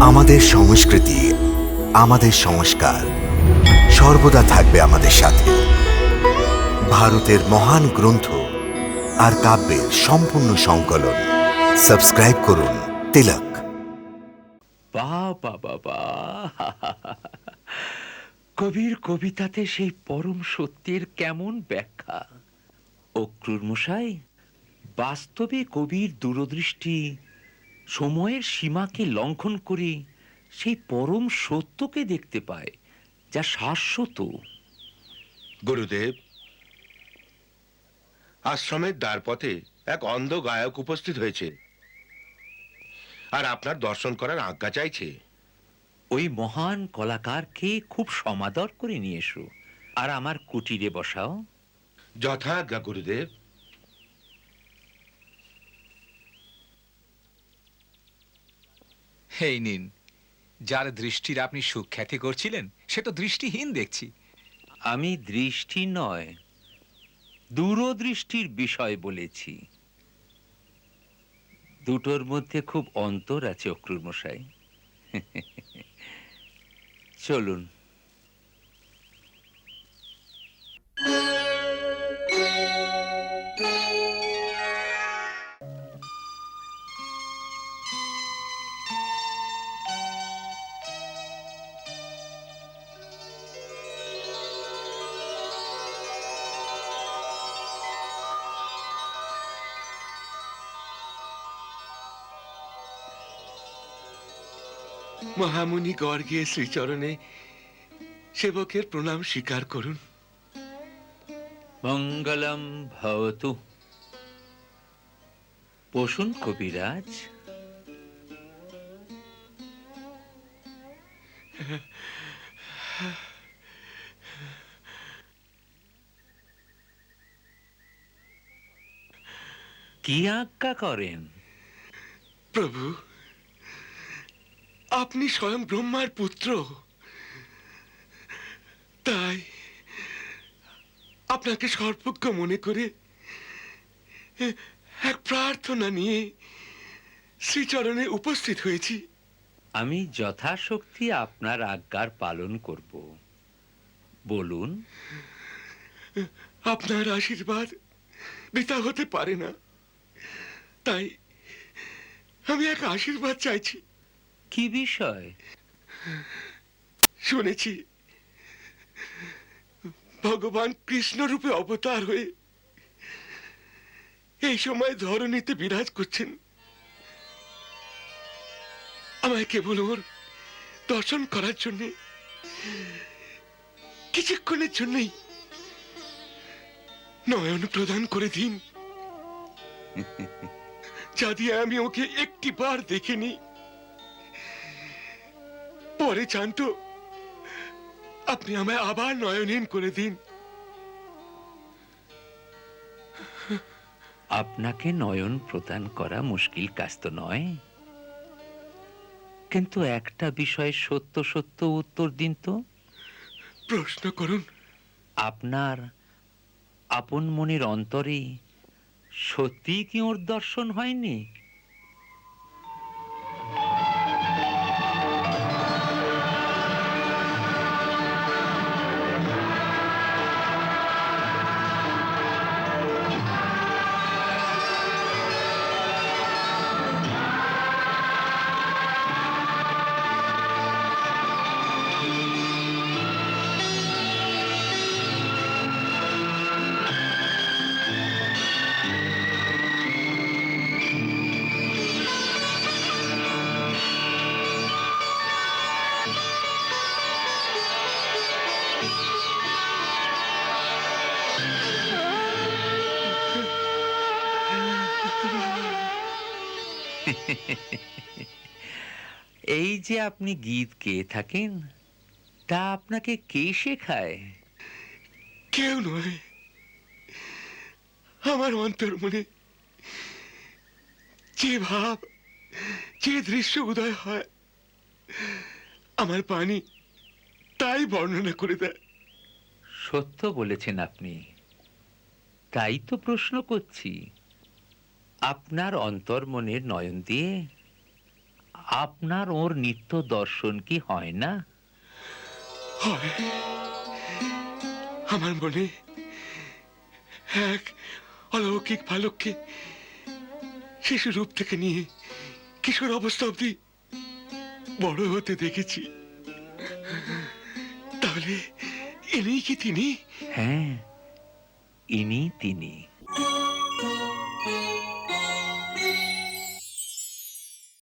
আমাদের সংস্কৃতি, আমাদের সংস্কার সর্বদা থাকবে আমাদের সাথে। ভারতের মহান গ্রন্থ আর কাব্যের সম্পূর্ণ সংকলন। সাবস্ক্রাইব করুন তিলক। কবির কবিতাতে সেই পরম সত্যের কেমন ব্যাখ্যা? অক্রুর মশাই বাস্তবে কবির দূরদৃষ্টি সময়ের সীমাকে লঙ্ঘন করে সেই পরম সত্যকে দেখতে পায় যা শাশ্বত। গুরুদেব আশ্রমের দ্বারপথে এক অন্ধ গায়ক উপস্থিত হয়েছে আর আপনার দর্শন করার আজ্ঞা চাইছে। ওই মহান কলাকারকে খুব সমাদর করে নিয়ে এসো। আর আমার কুটিরে বসাও। যথা আজ্ঞা গুরুদেব। এই নিন। যার দৃষ্টির আপনি সুখ্যাতি করছিলেন, সে তো দৃষ্টিহীন দেখছি। আমি দৃষ্টি নয়, দূরদৃষ্টির বিষয় বলেছি। দুটোর মধ্যে খুব অন্তর আছে অক্রুর মশাই চলুন। মহামুনি গর্গে শ্রীচরণে সেবকের প্রণাম স্বীকার করুন। মঙ্গলম ভবতু। বসুন কবিরাজ। কি আজ্ঞা করেন? প্রভু আপনি স্বয়ং ব্রহ্মার পুত্র। তাই আপনাকে সর্বজ্ঞ মনে করে এক প্রার্থনা নিয়ে শ্রীচরণে উপস্থিত হয়েছি। আমি যথাশক্তি আপনার আজ্ঞার পালন করব। বলুন। আপনার আশীর্বাদ বৃথা হতে পারে না। তাই আমি এক আশীর্বাদ চাইছি। কি বিষয়? শুনেছি। ভগবান কৃষ্ণ রূপে অবতার হয়ে এই সময় ধরণীতে বিরাজ করছেন। আমায় কেবল ওর দর্শন করার জন্যে কিছুক্ষণের জন্যই নয়ন প্রদান করে দিন। যা দিয়ে আমি ওকে একটি বার দেখিনি পরে জানতো আপনি আমায় আবার নয়নহীন করে দিন। আপনাকে নয়ন প্রদান করা মুশকিল কাজ তো নয়। কিন্তু একটা বিষয়ে সত্য সত্য উত্তর দিন তো। প্রশ্ন করুন। আপনার আপন মনের অন্তরে সত্যি কি ওর দর্শন হয়নি? এই যে আপনি গীত গেয়ে থাকেন, তা আপনাকে কে শেখায়? কেউ নয়। আমার অন্তর মনে যে ভাব, যে দৃশ্য উদয় হয় আমার পানি তাই বর্ণনা করে দেয়। সত্য বলেছেন আপনি। তাই তো প্রশ্ন করছি। আপনার অন্তর্মনের নয়ন দিয়ে আপনার ওর নিত্য দর্শন কি হয় না? আমার মনে এক অলৌকিক বালককে শিশু রূপ থেকে নিয়ে কিশোর অবস্থা অব্দি বড় হতে দেখেছি। তাহলে এনেই কি তিনি? হ্যাঁ ইনি তিনি।